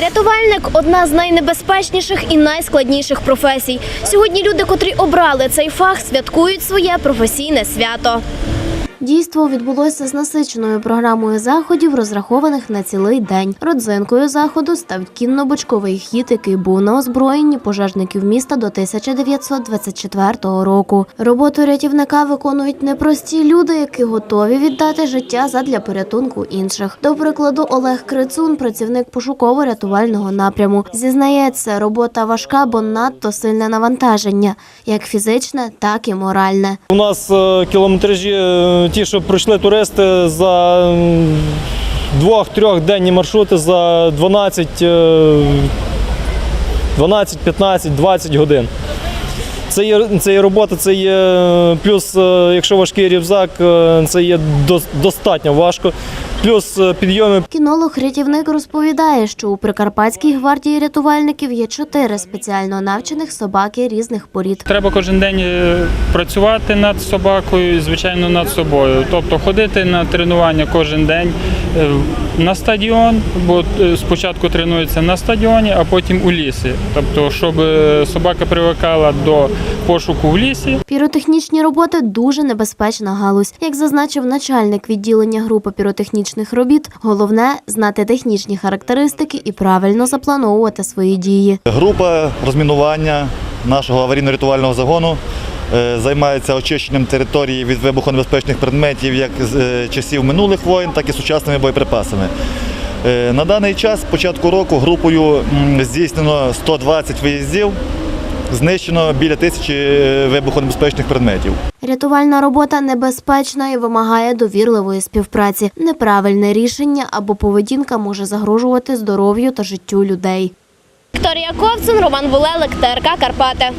Рятувальник одна з найнебезпечніших і найскладніших професій. Сьогодні люди, котрі обрали цей фах, святкують своє професійне свято. Дійство відбулося з насиченою програмою заходів, розрахованих на цілий день. Родзинкою заходу став кінно-бочковий хід, який був на озброєнні пожежників міста до 1924 року. Роботу рятівника виконують непрості люди, які готові віддати життя задля порятунку інших. До прикладу, Олег Крицун, працівник пошуково-рятувального напряму, зізнається, робота важка, бо надто сильне навантаження, як фізичне, так і моральне. У нас е, кілометражі, е, ті, що пройшли туристи за двох-трьох денні маршрути за 12, е, 12, 15, 20 годин. Це є, це є робота, це є е, плюс, е, якщо важкий рюкзак, е, це є достатньо важко. Плюс е, підйоми Кінолог-рятівник розповідає, що у Прикарпатській гвардії рятувальників є чотири спеціально навчених собаки різних порід. Треба кожен день е, працювати над собакою, і, звичайно, над собою. Тобто ходити на тренування кожен день е, на стадіон, бо е, спочатку тренується на стадіоні, а потім у лісі. Тобто, щоб е, собака привикала до пошуку в лісі. Піротехнічні роботи дуже небезпечна галузь. Як зазначив начальник відділення групи піротехнічних робіт, головне знати технічні характеристики і правильно заплановувати свої дії. Група розмінування нашого аварійно-рятувального загону займається очищенням території від вибухонебезпечних предметів як з е, часів минулих воєн, так і сучасними боєприпасами. Е, На даний час, з початку року, групою здійснено 120 виїздів, знищено біля тисячі е, вибухонебезпечних предметів. Рятувальна робота небезпечна і вимагає довірливої співпраці. Неправильне рішення або поведінка може загрожувати здоров'ю та життю людей. Вікторія Ковцин, Роман Булелик, ТРК Карпати.